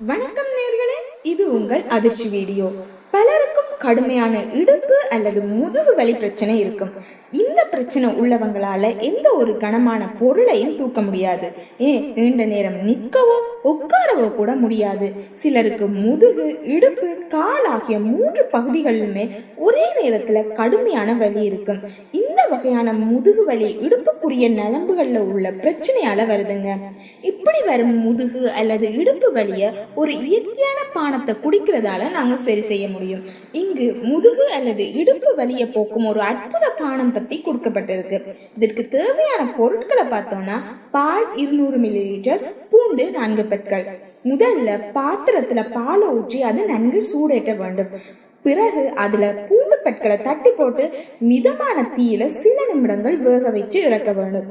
வணக்கம் நேர்களே இது உங்கள் அதிர்ச்சி வீடியோ. பலருக்கும் கடுமையான இடுப்பு அல்லது முதுகு வலி பிரச்சனை இருக்கும். இந்த பிரச்சனை உள்ளவங்களால எந்த ஒரு கனமான பொருளையும் தூக்க முடியாது. ஏன் நீண்ட நேரம் நிற்கவோ உட்காரவோ கூட முடியாது. சிலருக்கு முதுகு இடுப்பு கால் ஆகிய மூன்று பகுதிகளிலுமே ஒரே நேரத்துல கடுமையான வலி இருக்கும். இந்த வகையான முதுகு வலி இடுப்பு இடுப்புக்குரிய நரம்புகள்ல உள்ள பிரச்சனையால வருதுங்க. இப்படி வரும் முதுகு அல்லது இடுப்பு வலிய ஒரு இயற்கையான பானத்தை குடிக்கிறதால நாங்க சரி செய்ய முடியும். இங்கு முதுகு அல்லது இடுப்பு வலியை போக்கும் ஒரு அற்புத பானம் பத்தி கொடுக்கப்பட்டிருக்கு. இதற்கு தேவையான பொருட்களை பார்த்தோம்னா பால் இருநூறு மில்லி லிட்டர் பூண்டு நான்கு பெட்கள். முதல்ல பாத்திரத்துல பாலை ஊற்றி அதை நன்கு சூடேற்ற வேண்டும். பிறகு அதுல பூண்டு பெட்களை தட்டி போட்டு மிதமான தீயில சில நிமிடங்கள் வேக வச்சு இறக்க வேண்டும்.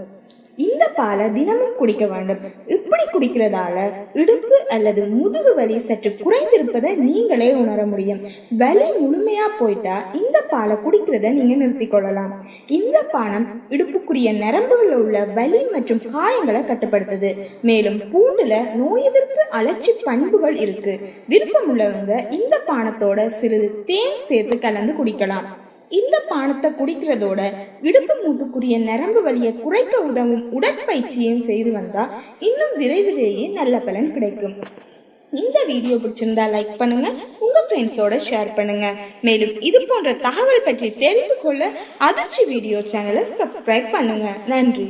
இந்த பாலை தினமும் குடிக்க வேண்டும். இப்படி குடிக்கிறதால இடுப்பு அல்லது முதுகு வலி சற்று குறைந்திருப்பதை நீங்களே உணர முடியும். வலி முழுமையா போயிட்டா இந்த பாலை குடிக்கிறத நீங்க நிறுத்திக் கொள்ளலாம். இந்த பானம் இடுப்புக்குரிய நரம்புகளில் உள்ள வலி மற்றும் காயங்களை கட்டுப்படுத்துது. மேலும் பூண்டுல நோய் எதிர்ப்பு அலட்சி பண்புகள் இருக்கு. விருப்பம் உள்ளவங்க இந்த பானத்தோட சிறிது தேன் சேர்த்து கலந்து குடிக்கலாம். இந்த பானத்தை குடிக்கிறதோட இடுப்பு மூட்டுக்குரிய நரம்பு வலியை குறைக்க உதவும் உடற்பயிற்சியும் செய்து வந்தா இன்னும் விரைவிலேயே நல்ல பலன் கிடைக்கும். இந்த வீடியோ பிடிச்சிருந்தா லைக் பண்ணுங்க உங்க ஃப்ரெண்ட்ஸோட ஷேர் பண்ணுங்க. மேலும் இது போன்ற தகவல் பற்றி தெரிந்து கொள்ள அதிர்ச்சி வீடியோ சேனலை சப்ஸ்கிரைப் பண்ணுங்க. நன்றி.